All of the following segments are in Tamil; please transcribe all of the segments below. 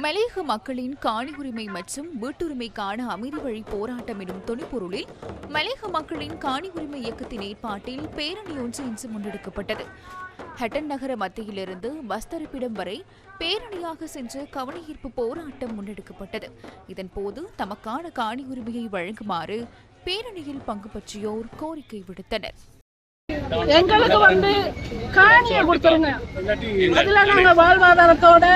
மலையக மக்களின் காணி உரிமை மற்றும் வீட்டுரிமைக்கான அமைதி வழி போராட்டம் எனும் தொனிப்பொருளில் மலையக மக்களின் காணி உரிமை இயக்கத்தின் ஏற்பாட்டில் பேரணி ஒன்று இன்று முன்னெடுக்கப்பட்டது. ஹட்டன் நகர மத்தியிலிருந்து பஸ்தரப்பிடம் வரை பேரணியாக சென்று கவனஈர்ப்பு போராட்டம் முன்னெடுக்கப்பட்டது. இதன்போது தமக்கான காணி உரிமையை வழங்குமாறு பேரணியில் பங்கு பற்றியோர் கோரிக்கை விடுத்தனர். எங்களுக்கு வந்து காணியை கொடுத்துருங்க. அதில் நாங்கள் வாழ்வாதாரத்தோட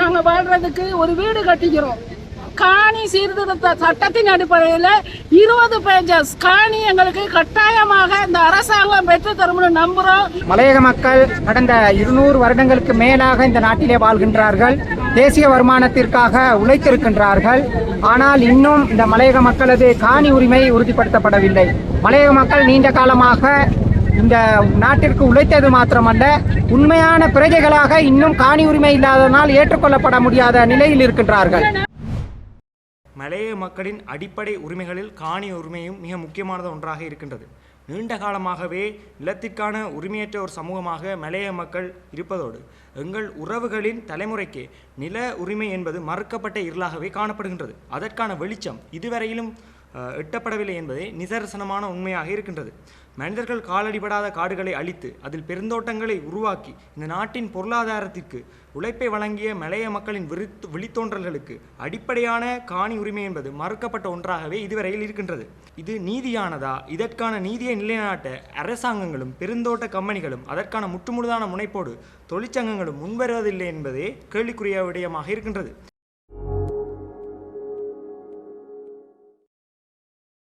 நாங்கள் வாழ்றதுக்கு ஒரு வீடு கட்டிக்கிறோம். காணி சீர்திருத்த சட்டத்தின் அடிப்படையில் இருபது பேஜஸ் காணி எங்களுக்கு கட்டாயமாக இந்த அரசாங்கம் பெற்று தரும்னு நம்புகிறோம் மலையக மக்கள் கடந்த இருநூறு வருடங்களுக்கு மேலாக இந்த நாட்டிலே வாழ்கின்றார்கள். தேசிய வருமானத்திற்காக உழைத்திருக்கின்றார்கள். ஆனால் இன்னும் இந்த மலையக மக்களது காணி உரிமை உறுதிப்படுத்தப்படவில்லை. மலையக மக்கள் நீண்ட காலமாக இந்த நாட்டிற்கு உழைத்தது மாத்திரமல்ல உண்மையான பிரஜைகளாக இன்னும் காணி உரிமை இல்லாததனால் ஏற்றுக்கொள்ளப்பட முடியாத நிலையில் இருக்கின்றார்கள். மலைய மக்களின் அடிப்படை உரிமைகளில் காணி உரிமையும் மிக முக்கியமானது ஒன்றாக இருக்கின்றது. நீண்ட காலமாகவே நிலத்திற்கான உரிமையற்ற ஒரு சமூகமாக மலைய மக்கள் இருப்பதோடு எங்கள் உறவுகளின் தலைமுறைக்கு நில உரிமை என்பது மறுக்கப்பட்ட இருளாகவே காணப்படுகின்றது. அதற்கான வெளிச்சம் இதுவரையிலும் எட்டப்படவில்லை என்பதே நிதர்சனமான உண்மையாக இருக்கின்றது. மனிதர்கள் காலடிபடாத காடுகளை அழித்து அதில் பெருந்தோட்டங்களை உருவாக்கி இந்த நாட்டின் பொருளாதாரத்திற்கு உழைப்பை வழங்கிய மலைய மக்களின் விரித் விழித்தோன்றல்களுக்கு அடிப்படையான காணி உரிமை என்பது மறுக்கப்பட்ட ஒன்றாகவே இதுவரையில் இருக்கின்றது. இது நீதியானதா? இதற்கான நீதியை நிலைநாட்ட அரசாங்கங்களும் பெருந்தோட்ட கம்பெனிகளும் அதற்கான முற்றுமுழுதான முனைப்போடு தொழிற்சங்கங்களும் முன்வருவதில்லை என்பதே கேள்விக்குரிய விடயமாக இருக்கின்றது.